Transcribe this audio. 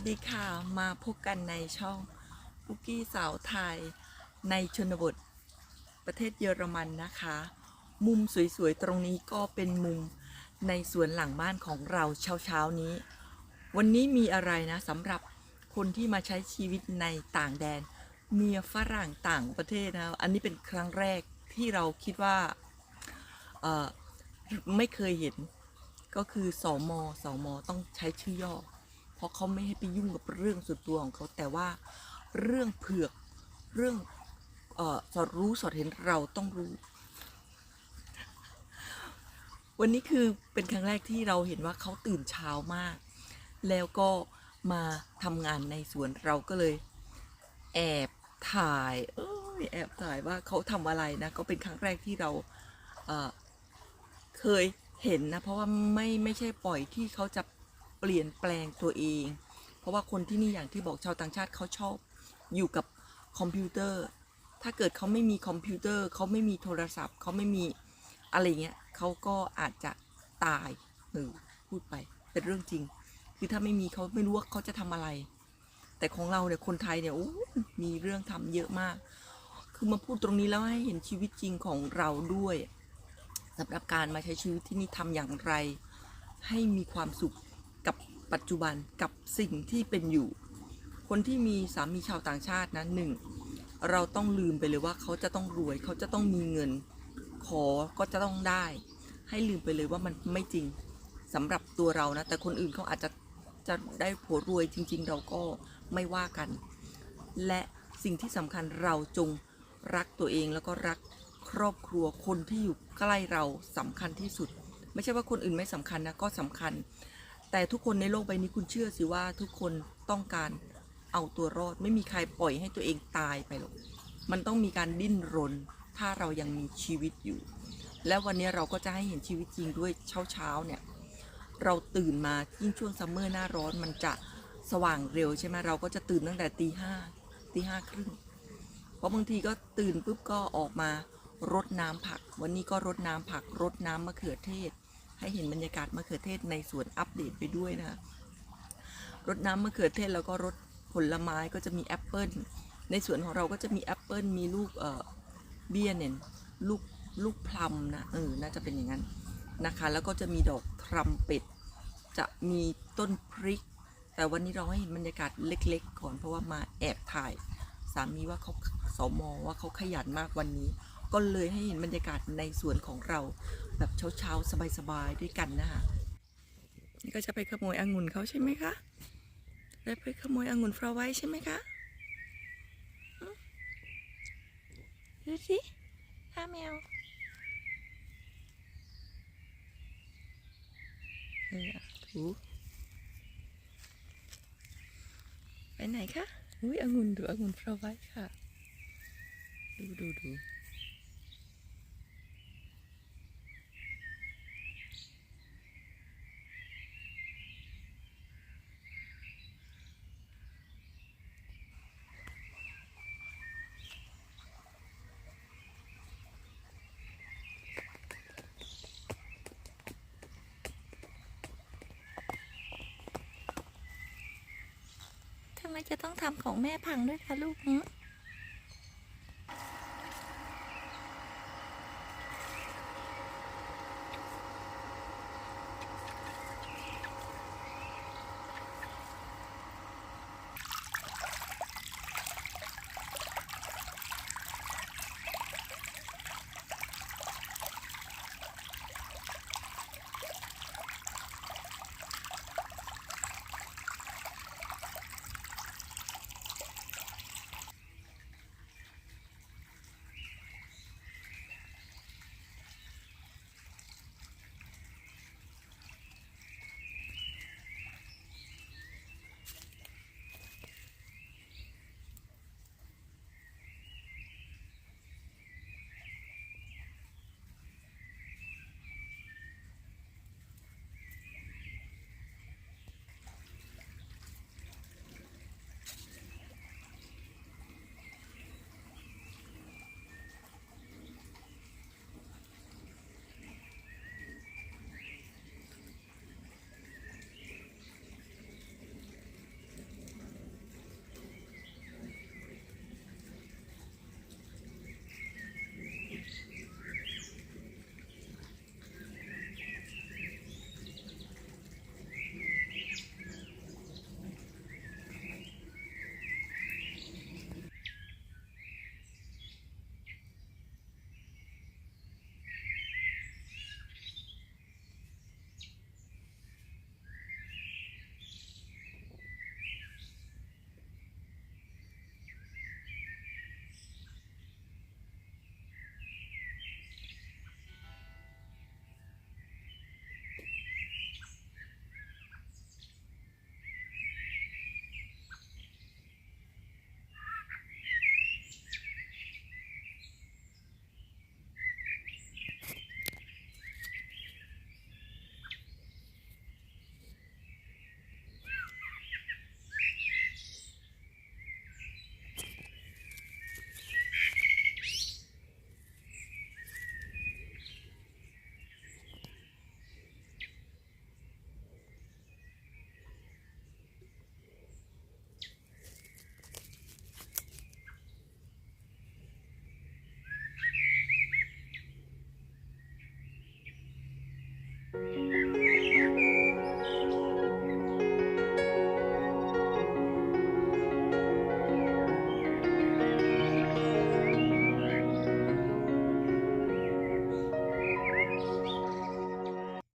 วัสดีค่ะ มาพบกันในช่องปุกกี้สาวไทย ในชนบท ประเทศเยอรมันนะคะ มุมสวยๆ ตรงนี้ก็เป็นมุมในสวนหลังบ้านของเราเช้าๆนี้ วันนี้มีอะไรนะสำหรับคนที่มาใช้ชีวิตในต่างแดน เมียฝรั่งต่างประเทศนะ อันนี้เป็นครั้งแรกที่เราคิดว่าไม่เคยเห็นก็คือสอมอสอมอต้องใช้ชื่อย่อ เพราะเขาไม่ให้ไปยุ่งกับเรื่องส่วนตัวของเขาแต่ว่าเรื่องเผือกเรื่องเออสอดรู้สอดเห็นเราต้องรู้ วันนี้คือเป็นครั้งแรกที่เราเห็นว่าเขาตื่นเช้ามาก แล้วก็มาทำงานในสวนเราก็เลย แอบถ่ายเอ้ยแอบถ่ายว่าเขาทำอะไรนะก็เป็นครั้งแรกที่เราเอ่อเคยเห็นนะ เพราะว่าไม่ไม่ใช่ปล่อยที่เขาจะ เปลี่ยนแปลงตัวเอง เพราะว่าคนที่นี่อย่างที่บอกชาวต่างชาติเขาชอบอยู่กับคอมพิวเตอร์ ถ้าเกิดเขาไม่มีคอมพิวเตอร์เขาไม่มีโทรศัพท์เขาไม่มีอะไรเงี้ยเขาก็อาจจะตายเออพูดไปเป็นเรื่องจริง คือถ้าไม่มีเขาไม่รู้ว่าเขาจะทำอะไร แต่ของเราเนี่ยคนไทยเนี่ยมีเรื่องทำเยอะมาก คือมาพูดตรงนี้แล้วให้เห็นชีวิตจริงของเราด้วยสำหรับการมาใช้ชีวิตที่นี่ทำอย่างไร ให้มีความสุข กับปัจจุบันกับสิ่งที่เป็นอยู่ คนที่มีสามีชาวต่างชาตินะหนึ่งเราต้องลืมไปเลยว่าเขาจะต้องรวย เขาจะต้องมีเงิน ขอก็จะต้องได้ ให้ลืมไปเลยว่ามันไม่จริงสำหรับตัวเรานะแต่คนอื่นเขาอาจจะจะได้ผัวรวยจริง ๆ เราก็ไม่ว่ากัน และสิ่งที่สำคัญเราจงรักตัวเองแล้วก็รักครอบครัวคนที่อยู่ใกล้เราสำคัญที่สุด ไม่ใช่ว่าคนอื่นไม่สำคัญนะก็สำคัญ แต่ทุกคนในโลกใบนี้คุณเชื่อสิว่าทุกคนต้องการเอาตัวรอด ไม่มีใครปล่อยให้ตัวเองตายไปหรอก มันต้องมีการดิ้นรน ถ้าเรายังมีชีวิตอยู่ และวันนี้เราก็จะให้เห็นชีวิตจริงด้วยเช้าๆเนี่ยเราตื่นมายิ่งช่วงซัมเมอร์หน้าร้อนมันจะสว่างเร็วใช่ไหมเราก็จะตื่นตั้งแต่ตีห้าตีห้าครึ่งเพราะบางทีก็ตื่นปุ๊บก็ออกมารดน้ำผัก วันนี้ก็รดน้ำผักรดน้ำมะเขือเทศ ให้เห็นบรรยากาศมะเขือเทศในสวนอัปเดตไปด้วยนะคะรดน้ำมะเขือเทศแล้วก็รดผลไม้ก็จะมีแอปเปิลในสวนของเราก็จะมีแอปเปิลมีลูกเอ่อเบี้ยเนี่ยลูกลูกพลัมนะเออน่าจะเป็นอย่างนั้นนะคะ แล้วก็จะมีดอกทรัมเป็ดจะมีต้นพริก แต่วันนี้เราให้เห็นบรรยากาศเล็กๆก่อนเพราะว่ามาแอบถ่าย สามีว่าเขาสมอว่าเขาขยันมากวันนี้ ก็เลยให้เห็นบรรยากาศในสวนของเรา แบบเช้าๆ สบายๆ ด้วยกันนะคะนี่ก็จะไปขโมยองุ่นเขาใช่ไหมคะได้ไปขโมยองุ่นฟลาไว้ใช่ไหมคะดูสิห้าแมวเออถูไปไหนคะ อุ้ยองุ่นดูองุ่นฟลาไว้ค่ะ ดูดูดูำไมจะต้องทำของแม่พังด้วยคะลูกหึ